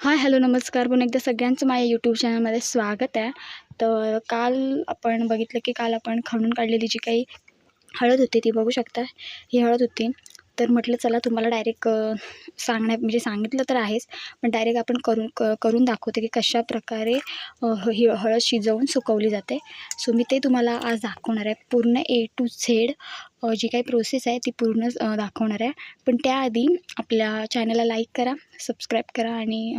Hi hello नमस्कार. पुन्हा एकदा सगळ्यांचं माझ्या यूट्यूब चॅनलमध्ये स्वागत आहे. तर काल आपण बघितलं की काल आपण खणून काढलेली जी काही हळद होती ती बघू शकता. ही हळद होती. तर म्हटलं चला तुम्हाला डायरेक्ट सांगण्या म्हणजे सांगितलं तर आहेच पण डायरेक्ट आपण करून क करून दाखवते की कशा प्रकारे ही हळद शिजवून सुकवली जाते. सो मी ते तुम्हाला आज दाखवणार आहे. पूर्ण ए टू झेड जी काही प्रोसेस आहे ती पूर्ण दाखवणार आहे. पण त्याआधी आपल्या चॅनलला लाईक करा सबस्क्राईब करा आणि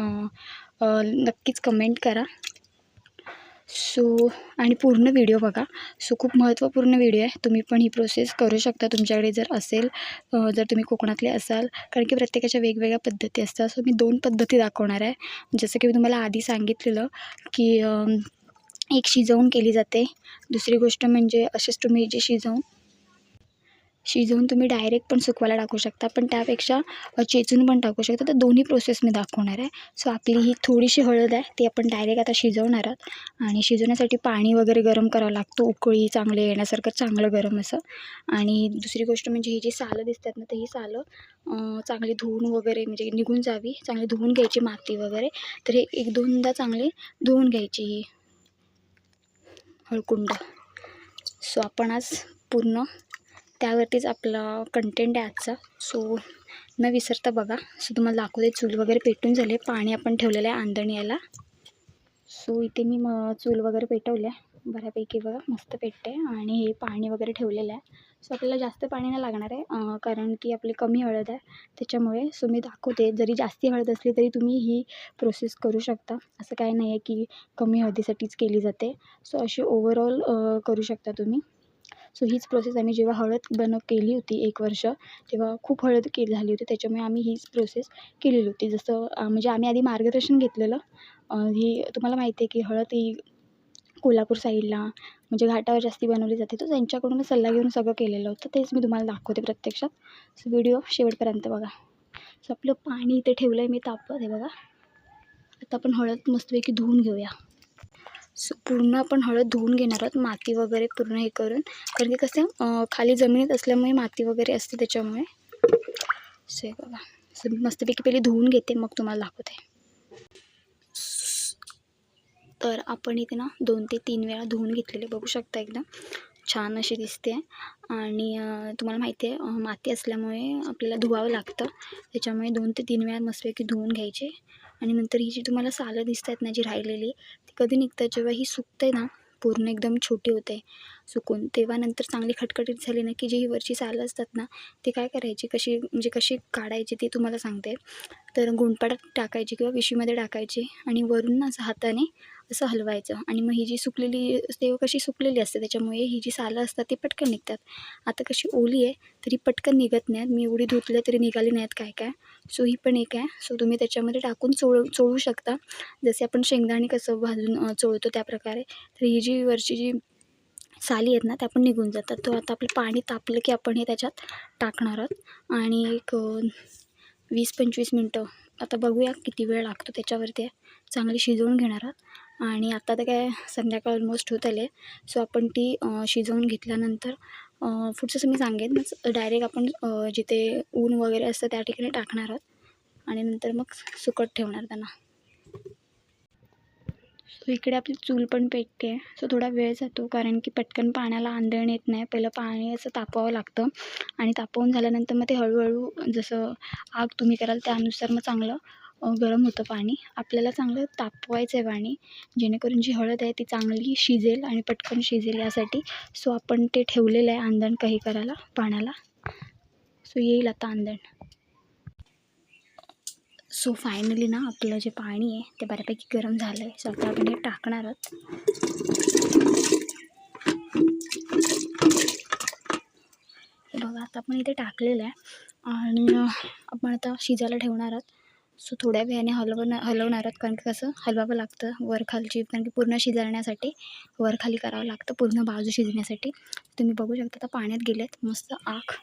नक्कीच कमेंट करा. सो आणि पूर्ण व्हिडिओ बघा. सो खूप महत्त्वपूर्ण व्हिडिओ आहे. तुम्ही पण ही प्रोसेस करू शकता. तुमच्याकडे जर असेल जर तुम्ही कोकणातले असाल कारण की प्रत्येकाच्या वेगवेगळ्या पद्धती असतात. सो मी दोन पद्धती दाखवणार आहे. जसं की मी तुम्हाला आधी सांगितलेलं की एक शिजवून केली जाते. दुसरी गोष्ट म्हणजे असेच तुम्ही जे शिजवून शिजवून तुम्ही डायरेक्ट पण सुकवायला टाकू शकता. पण त्यापेक्षा चेचून पण टाकू शकता. तर दोन्ही प्रोसेस मी दाखवणार आहे. सो आपली ही थोडीशी हळद आहे ती आपण डायरेक्ट आता शिजवणार आहोत. आणि शिजवण्यासाठी पाणी वगैरे गरम करावं लागतं. उकळी चांगले येण्यासारखं चांगलं गरम असं. आणि दुसरी गोष्ट म्हणजे ही जी सालं दिसतात ना तर ही सालं चांगली धुवून वगैरे म्हणजे निघून जावी. चांगली धुवून घ्यायची माती वगैरे. तर हे एक दोनदा चांगली धुवून घ्यायची ही हळकुंड. सो आपण आज पूर्ण त्यावरतीच आपला कंटेंट आहे आजचा. सो न विसरता बघा. सो तुम्हाला दाखवते चूल वगैरे पेटून झाले. पाणी आपण ठेवलेलं आहे आंधणी याला सो इथे मी म चूल वगैरे पेटवलं आहे. बऱ्यापैकी बघा मस्त पेटते आणि हे पाणी वगैरे ठेवलेलं आहे. सो आपल्याला जास्त पाणी नाही लागणार आहे कारण की आपली कमी हळद आहे. त्याच्यामुळे सो मी दाखवते. जरी जास्ती हळद असली तरी तुम्ही ही प्रोसेस करू शकता. असं काही नाही आहे की कमी हळदीसाठीच केली जाते. सो अशी ओव्हरऑल करू शकता तुम्ही. सो हीच प्रोसेस आम्ही जेव्हा हळद बनव केली होती एक वर्ष तेव्हा खूप हळद केली झाली होती. त्याच्यामुळे आम्ही हीच प्रोसेस केलेली होती. जसं म्हणजे आम्ही आधी मार्गदर्शन घेतलेलं. ही तुम्हाला माहिती आहे की हळद ही कोल्हापूर साईडला म्हणजे घाटावर जास्ती बनवली जाते. तर त्यांच्याकडूनच सल्ला घेऊन सगळं केलेलं होतं. तेच मी तुम्हाला दाखवते प्रत्यक्षात. सो व्हिडिओ शेवटपर्यंत बघा. सो आपलं पाणी इथे ठेवलं आहे मी तापत. आहे बघा. आता आपण हळद मस्तपैकी धुवून घेऊया. पूर्ण आपण हळद धुवून घेणार आहोत माती वगैरे पूर्ण हे करून. कारण की कसं खाली जमिनीत असल्यामुळे माती वगैरे असते त्याच्यामुळे. सो हे बघा मी मस्तपैकी पहिली धुवून घेते मग तुम्हाला दाखवते. तर आपण इथे ना दोन ते तीन वेळा धुवून घेतलेले बघू शकता एकदम. छान अशी दिसते. आणि तुम्हाला माहिती आहे माती असल्यामुळे आपल्याला धुवावं लागतं. त्याच्यामुळे दोन ते तीन वेळा मस्तपैकी धुवून घ्यायचे. आणि नंतर ही जी तुम्हाला सालं दिसत आहेत ना जी राहिलेली कधी निघतं जेव्हा ही सुकते ना पूर्ण एकदम छोटी होते. सुकून तेव्हा नंतर चांगली खटखटीत झाली ना की जी ही वरची सालं असतात ना ती काय करायची? कशी म्हणजे कशी काढायची ते तुम्हाला सांगते. तर गुंडपाडात टाकायची किंवा विशीमध्ये टाकायची आणि वरून ना हाताने असं हलवायचं. आणि मग ही जी सुकलेली तेव्हा कशी सुकलेली असते त्याच्यामुळे ही जी सालं असतात ती पटकन निघतात. आता कशी ओली आहे तरी पटकन निघत नाहीत. मी एवढी धुतल्या तरी निघाली नाहीत काय काय. सो ही पण एक आहे. सो तुम्ही त्याच्यामध्ये टाकून चोळ चोळू शकता. जसे आपण शेंगदाणे कसं भाजून चोळतो त्या प्रकारे तर ही जी वरची जी साली आहेत ना त्या पण निघून जातात. तो आता आपलं पाणी तापलं की आपण हे त्याच्यात टाकणार आहोत. आणि एक वीस पंचवीस मिनटं. आता बघूया किती वेळ लागतो त्याच्यावरती. चांगली शिजवून घेणार आहोत. आणि आता तर काय संध्याकाळ ऑलमोस्ट होत आले. सो आपण ती शिजवून घेतल्यानंतर पुढचं पुढचं मी सांगेन मग डायरेक्ट आपण जिथे ऊन वगैरे असतं त्या ठिकाणी टाकणार आहोत. आणि नंतर मग सुकट ठेवणार त्यांना. सो इकडे आपली चूल पण पेटते. सो थोडा वेळ जातो कारण की पटकन पाण्याला आंदळण येत नाही. पहिलं पाणी असं तापवावं लागतं. आणि तापवून झाल्यानंतर मग ते हळूहळू जसं आग तुम्ही कराल त्यानुसार मग चांगलं गरम होतं पाणी. आपल्याला चांगलं तापवायचं आहे पाणी. जेणेकरून जी हळद आहे ती चांगली शिजेल आणि पटकन शिजेल यासाठी. सो आपण ते ठेवलेलं आहे आंदण काही करायला पाण्याला. सो येईल आता आंदण सो फायनली ना आपलं जे पाणी आहे ते बऱ्यापैकी गरम झालं आहे. सो आता आपण हे टाकणार आहोत. बघा आता आपण इथे टाकलेलं आहे. आणि आपण आता शिजायला ठेवणार आहोत. सो थोड्या वेळाने हलवणं हलवणार आहोत. कारण की कसं हलवावं लागतं वरखालची कारण की पूर्ण शिजवण्यासाठी वरखाली करावं लागतं पूर्ण बाजू शिजण्यासाठी. तुम्ही बघू शकता आता पाण्यात गेलेत. मस्त आख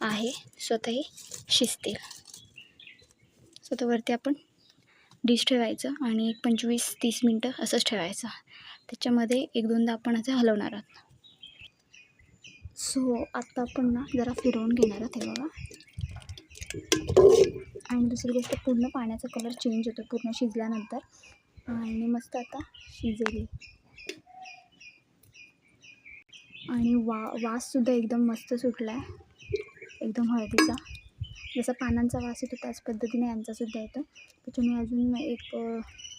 आहे. स्वतःही शिजतील. स्वतःवरती वरती आपण डिश ठेवायचं आणि एक पंचवीस तीस मिनटं असंच ठेवायचं. त्याच्यामध्ये एक दोनदा आपण असं हलवणार आहोत. सो आत्ता आपण ना जरा फिरवून घेणार आहोत हे बघा. आणि दुसरी गोष्ट पूर्ण पाण्याचा कलर चेंज होतो पूर्ण शिजल्यानंतर. आणि मस्त आता शिजली. आणि वा वाससुद्धा एकदम मस्त सुटला आहे एकदम हळदीचा. जसा पानांचा वास येतो त्याच पद्धतीने यांचासुद्धा येतो. त्याच्यामुळे अजून एक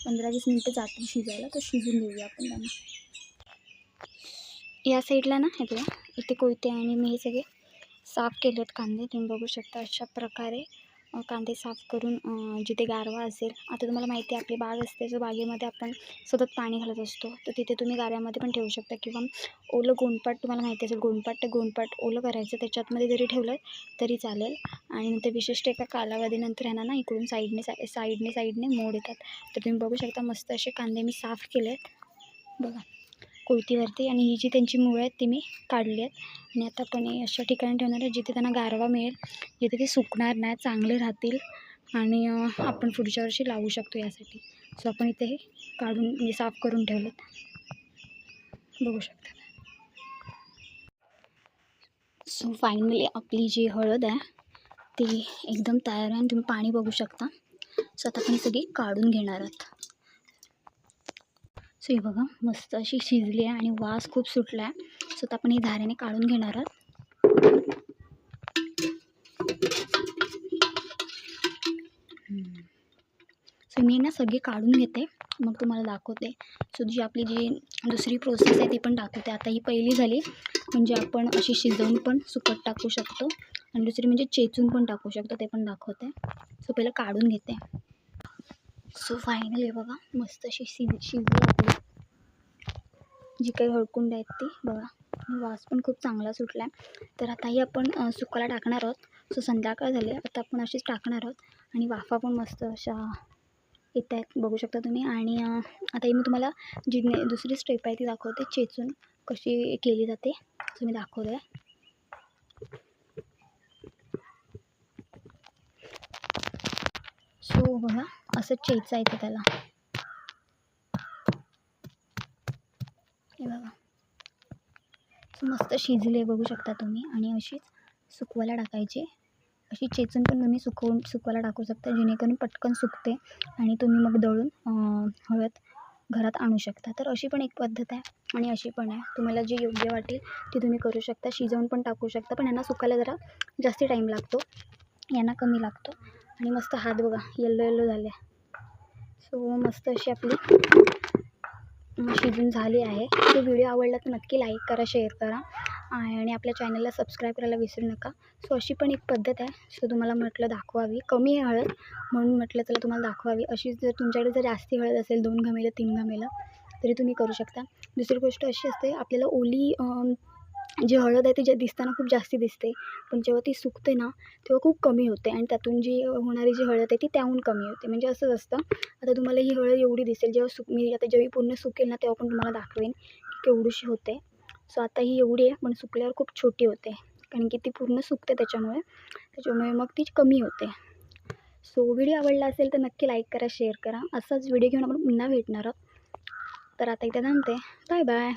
पंधरा वीस मिनटं जातील शिजायला तर शिजून देऊया आपण त्यांना. या साईडला ना हे बघा इथे कोयते आणि मी हे सगळे साफ केले आहेत कांदे. तुम्ही बघू शकता अशा प्रकारे कांदे साफ करून जिथे गारवा असेल आता तुम्हाला माहिती आहे आपली बाग असते जो बागेमध्ये आपण सतत पाणी घालत असतो. तर तिथे तुम्ही गाऱ्यामध्ये पण ठेवू शकता किंवा ओलं गोंडपाट तुम्हाला माहिती असेल गोंडपाट ते गोंडपाट ओलं करायचं त्याच्यातमध्ये जरी ठेवलं तरी चालेल. आणि नंतर विशिष्ट एका कालावधीनंतर ह्यांना ना इकडून साईडने साई साईडने साईडने मोड येतात. तर तुम्ही बघू शकता मस्त असे कांदे मी साफ केले आहेत बघा. कोयतीवरती आणि ही जी त्यांची मुळं आहेत ती मी काढली आहेत. आणि आता आपण हे अशा ठिकाणी ठेवणार आहे जिथे त्यांना गारवा मिळेल जिथे ते सुकणार नाही चांगले राहतील आणि आपण पुढच्या वर्षी लावू शकतो यासाठी. सो आपण इथे हे काढून म्हणजे साफ करून ठेवलेत. बघू शकता. सो फायनली आपली जी हळद आहे ती एकदम तयार आहे आणि तुम्ही पाणी बघू शकता. सो आता आपण सगळी काढून घेणार आहोत. सो हे बघा मस्त अशी शिजली आहे आणि वास खूप सुटला आहे सो तर आपण ही धारेने काढून घेणार आहोत. सो मी ना सगळी काढून घेते मग तुम्हाला दाखवते. सो जी आपली जी दुसरी प्रोसेस आहे ती पण दाखवते. आता ही पहिली झाली म्हणजे आपण अशी शिजवून पण सुकट टाकू शकतो. आणि दुसरी म्हणजे चेचून पण टाकू शकतो ते पण दाखवते. सो पहिलं काढून घेते. सो फायनली बघा. मस्त अशी शिज शिजली आपली. जी काही हळकुंड आहेत ती बघा. वास पण खूप चांगला सुटला आहे तर आताही आपण अ, सुकायला टाकणार आहोत. सो संध्याकाळ झाली आता आपण अशीच टाकणार आहोत. आणि वाफा पण मस्त अशा येत आहेत. बघू शकता तुम्ही. आणि आता मी तुम्हाला जी दुसरी स्टेप आहे ती दाखवते. चेचून कशी केली जाते. तुम्ही दाखवते. आहे सो बघा. असं चेचायचं त्याला. हे बघा. मस्त शिजले बघू शकता तुम्ही. आणि अशीच सुकवायला टाकायची. अशी चेचून पण तुम्ही सुकवून सुकवायला टाकू शकता. जेणेकरून पटकन सुकते आणि तुम्ही मग दळून हळद घरात आणू शकता. तर अशी पण एक पद्धत आहे आणि अशी पण आहे. तुम्हाला जी योग्य वाटेल ती तुम्ही करू शकता. शिजवून पण टाकू शकता. पण यांना सुकायला जरा जास्ती टाईम लागतो. यांना कमी लागतो. आणि मस्त हात बघा येल्लो येल्लो झाले. सो मस्त अशी आपली शिजून झाली आहे. तो व्हिडिओ आवडला तर नक्की लाईक करा शेअर करा. आणि आपल्या चॅनलला सबस्क्राईब करायला विसरू नका. सो अशी पण एक पद्धत आहे. सो तुम्हाला म्हटलं दाखवावी. कमी आहे हळद. म्हणून म्हटलं चला तुम्हाला दाखवावी. अशी जर तुमच्याकडे जर जास्ती हळद असेल दोन घमेलं तीन घमेलं तरी तुम्ही करू शकता. दुसरी गोष्ट अशी असते आपल्याला ओली जी हळद आहे ती जे दिसताना खूप जास्त दिसते पण जेव्हा ती सुकते ना तेव्हा खूप कमी होते आणि त्यातून जी होणारी जी हळद आहे ती त्याहून कमी होते. म्हणजे असंच असतं. आता तुम्हाला ही हळद एवढी दिसेल जेव्हा सुक मी आता जेव्हा पूर्ण सुकेल ना तेव्हा पण तुम्हाला दाखवेन की केवढीशी होते. सो आता ही एवढी आहे पण सुकल्यावर खूप छोटी होते. कारण की ती पूर्ण सुकते त्याच्यामुळे. त्याच्यामुळे मग ती कमी होते. सो व्हिडिओ आवडला असेल तर नक्की लाईक करा शेअर करा. असाच व्हिडिओ घेऊन आपण पुन्हा भेटणार आहोत. तर आता इथे थांबते. Bye bye.